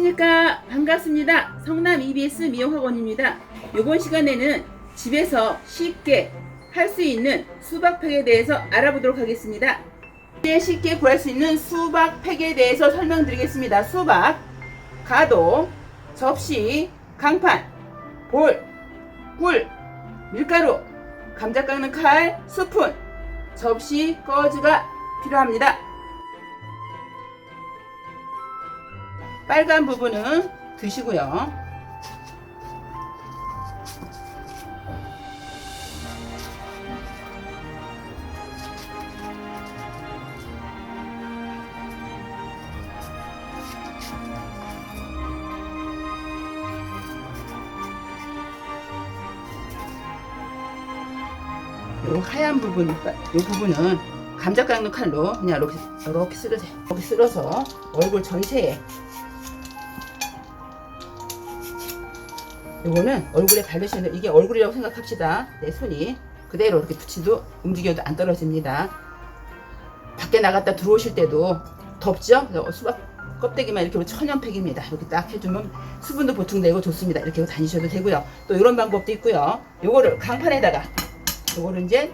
안녕하십니까? 반갑습니다. 성남 EBS 미용학원입니다. 이번 시간에는 집에서 쉽게 할 수 있는 수박팩에 대해서 알아보도록 하겠습니다. 집에 쉽게 구할 수 있는 수박팩에 대해서 설명드리겠습니다. 수박, 가도, 접시, 강판, 볼, 꿀, 밀가루, 감자 깎는 칼, 스푼, 접시, 꺼즈가 필요합니다 빨간 부분은 드시고요. 요 하얀 부분, 요 부분은 감자 깎는 칼로 그냥 이렇게 이렇게 쓸으세요. 이렇게 쓸어서 얼굴 전체에 요거는 얼굴에 바르시는 이게 얼굴이라고 생각합시다. 내 손이 그대로 이렇게 붙이도 움직여도 안 떨어집니다. 밖에 나갔다 들어오실 때도 덥죠? 수박 껍데기만 이렇게 천연팩입니다. 이렇게 딱 해주면 수분도 보충되고 좋습니다. 이렇게 다니셔도 되고요. 또 이런 방법도 있고요. 요거를 강판에다가 요거를 이제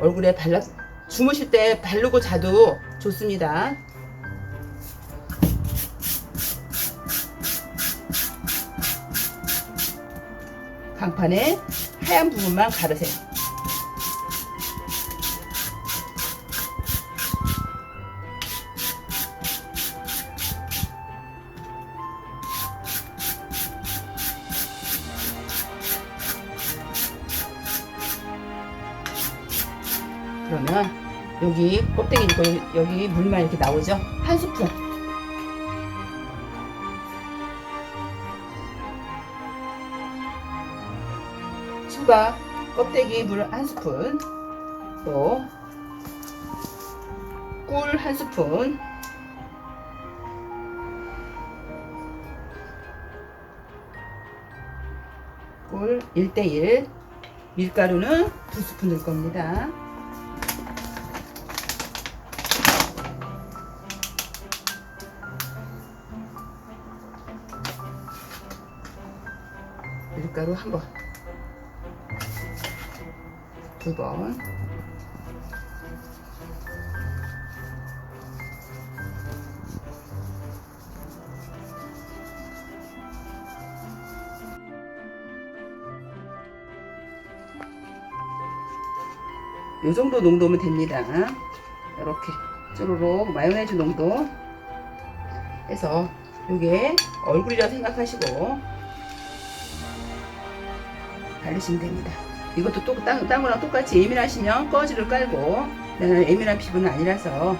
얼굴에 발라 주무실 때 바르고 자도 좋습니다. 강판에 하얀 부분만 가르세요. 그러면 여기 껍데기 있고 여기 물만 이렇게 나오죠? 한 스푼. 수박 껍데기 물 한 스푼. 또 꿀 한 스푼. 꿀 1대1 밀가루는 두 스푼 넣을 겁니다. 밀가루 한 번, 두 번, 요 정도 농도면 됩니다. 이렇게 쪼르륵 마요네즈 농도 해서 요게 얼굴이라 생각하시고 바르시면 됩니다. 이것도 또 딴, 딴 거랑 똑같이 예민하시면 꺼지를 깔고 나는 예민한 피부는 아니라서.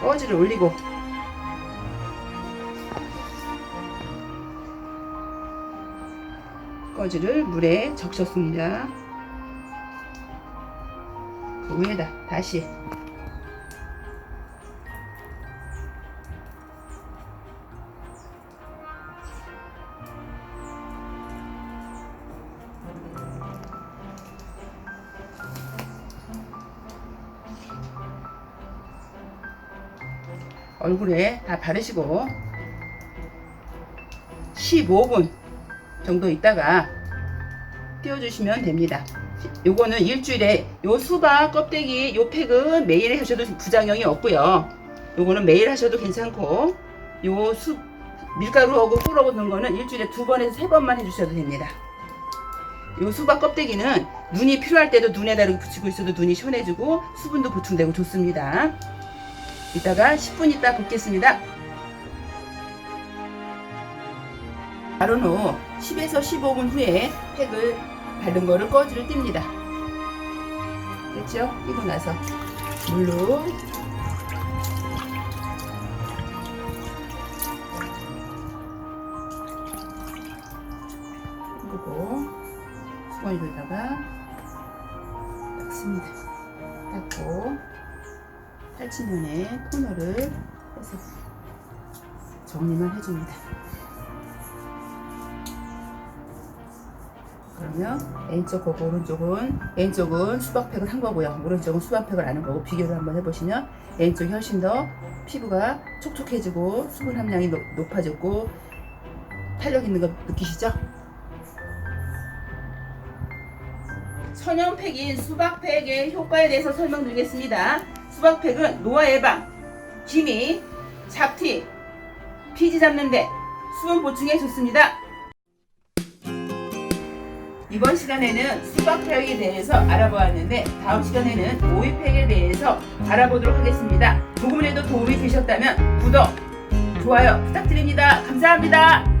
꺼지를 올리고. 꺼지를 물에 적셨습니다. 그 위에다 다시 얼굴에 다 바르시고 15분 정도 있다가 띄워주시면 됩니다. 요거는 일주일에 요 수박 껍데기 요 팩은 매일 하셔도 부작용이 없고요. 요거는 매일 하셔도 괜찮고 요 수 밀가루하고 꿀하고 넣은 거는 일주일에 두 번에서 세 번만 해주셔도 됩니다. 요 수박 껍데기는 눈이 필요할 때도 눈에다 붙이고 있어도 눈이 시원해지고 수분도 보충되고 좋습니다. 이따가 10분 있다 붓겠습니다. 바른 후 10에서 15분 후에 팩을 바른 거를 꺼지를 띱니다. 됐죠? 띄고 나서 물로 그리고 수건에다가 닦습니다. 닦고 탈취면에 토너를 해서 정리만 해줍니다. 그러면 왼쪽하고 오른쪽은 왼쪽은 수박팩을 한 거고요. 오른쪽은 수박팩을 안 한 거고 비교를 한번 해보시면 왼쪽이 훨씬 더 피부가 촉촉해지고 수분 함량이 높, 높아졌고 탄력 있는 거 느끼시죠? 천연팩인 수박팩의 효과에 대해서 설명드리겠습니다. 수박팩은 노화 예방, 기미, 잡티, 피지 잡는데 수분 보충에 좋습니다. 이번 시간에는 수박팩에 대해서 알아보았는데 다음 시간에는 오이팩에 대해서 알아보도록 하겠습니다. 조금이라도 도움이 되셨다면 구독, 좋아요 부탁드립니다. 감사합니다.